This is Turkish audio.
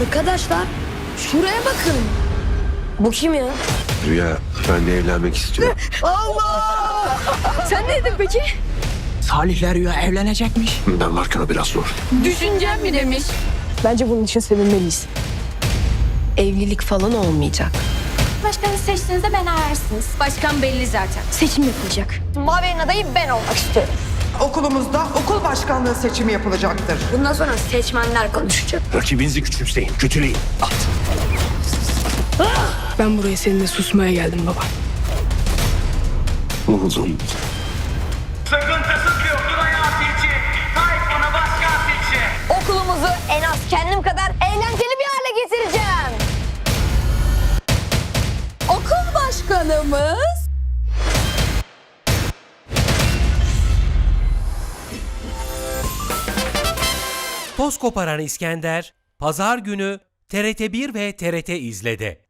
Arkadaşlar şuraya bakın. Bu kim ya? Rüya ben de evlenmek istiyorum. Sen neydin peki? Salihler Rüya evlenecekmiş. ben varken o biraz zor. Düşüncem mi demiş? Bence bunun için sevinmeliyiz. Evlilik falan olmayacak. Başkanı seçtiğinizde beni ararsınız. Başkan belli zaten. Seçim yapılacak. Mavi'nin adayı ben olmak istiyorum. Okulumuzda okul başkanlığı seçimi yapılacaktır. Bundan sonra seçmenler konuşacak. Rakibinizi küçümseyin, kötüleyin. At. Ben buraya seninle susmaya geldim baba. Uzun. Sıkıntısız bir okul hayatı için Tayfun'u başkan seçin. Okulumuzu en az kendim kadar eğlenceli bir hale getireceğim. Okul başkanımız Toz koparan İskender, Pazar günü TRT1 ve TRT izledi.